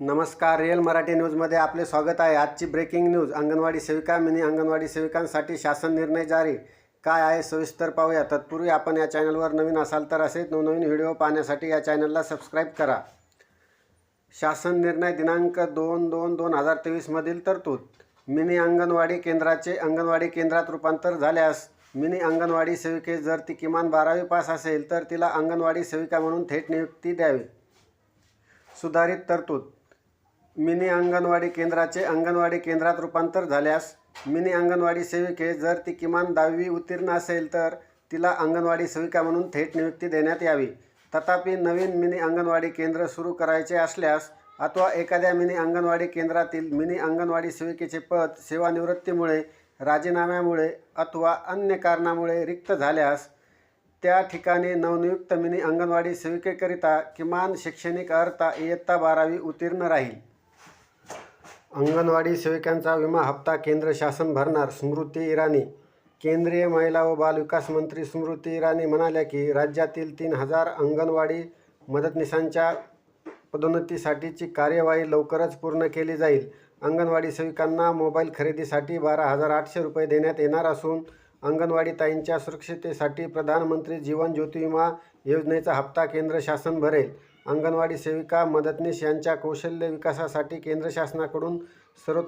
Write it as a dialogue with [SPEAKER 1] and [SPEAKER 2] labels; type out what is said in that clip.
[SPEAKER 1] नमस्कार रिअल मराठी न्यूजमध्ये आपले स्वागत आहे. आजची ब्रेकिंग न्यूज अंगणवाडी सेविका मिनी अंगणवाडी सेविकांसाठी शासन निर्णय जारी. काय आहे सविस्तर पाहूया. तत्पूर्वी आपण या चॅनलवर नवीन असाल तर असे नवनवीन व्हिडिओ पाहण्यासाठी या चॅनलला सबस्क्राईब करा. शासन निर्णय दिनांक दोन दोन दोन हजार तेवीसमधील तरतूद. मिनी अंगणवाडी केंद्राचे अंगणवाडी केंद्रात रूपांतर झाल्यास मिनी अंगणवाडी सेविकेस जर ती किमान बारावी पास असेल तर तिला अंगणवाडी सेविका म्हणून थेट नियुक्ती द्यावी. सुधारित तरतूद. मिनी अंगणवाडी केंद्राचे अंगणवाडी केंद्रात रूपांतर झाल्यास मिनी अंगणवाडी सेविके जर ती किमान दहावी उत्तीर्ण असेल तर तिला अंगणवाडी सेविका म्हणून थेट नियुक्ती देण्यात यावी. तथापि नवीन मिनी अंगणवाडी केंद्र सुरू करायचे असल्यास अथवा एखाद्या मिनी अंगणवाडी केंद्रातील मिनी अंगणवाडी सेविकेचे पद सेवानिवृत्तीमुळे राजीनाम्यामुळे अथवा अन्य कारणामुळे रिक्त झाल्यास त्या ठिकाणी नवनियुक्त मिनी अंगणवाडी सेविकेकरिता किमान शैक्षणिक अर्हता इयत्ता बारावी उत्तीर्ण राहील. अंगणवाडी सेविकांचा विमा हप्ता केंद्र शासन भरणार स्मृती इराणी. केंद्रीय महिला व बालविकास मंत्री स्मृती इराणी म्हणाल्या की राज्यातील तीन हजार अंगणवाडी मदतनीसांच्या पदोन्नतीसाठीची कार्यवाही लवकरच पूर्ण केली जाईल. अंगणवाडी सेविकांना मोबाईल खरेदीसाठी बारा हजार आठशे रुपये देण्यात येणार असून अंगणवाडी ताईंच्या सुरक्षितेसाठी प्रधानमंत्री जीवन ज्योती विमा योजनेचा हप्ता केंद्र शासन भरेल. अंगणवाडी सेविका मदतनीस यांच्या कौशल्य विकासासाठी केंद्र शासनाकडून सर्व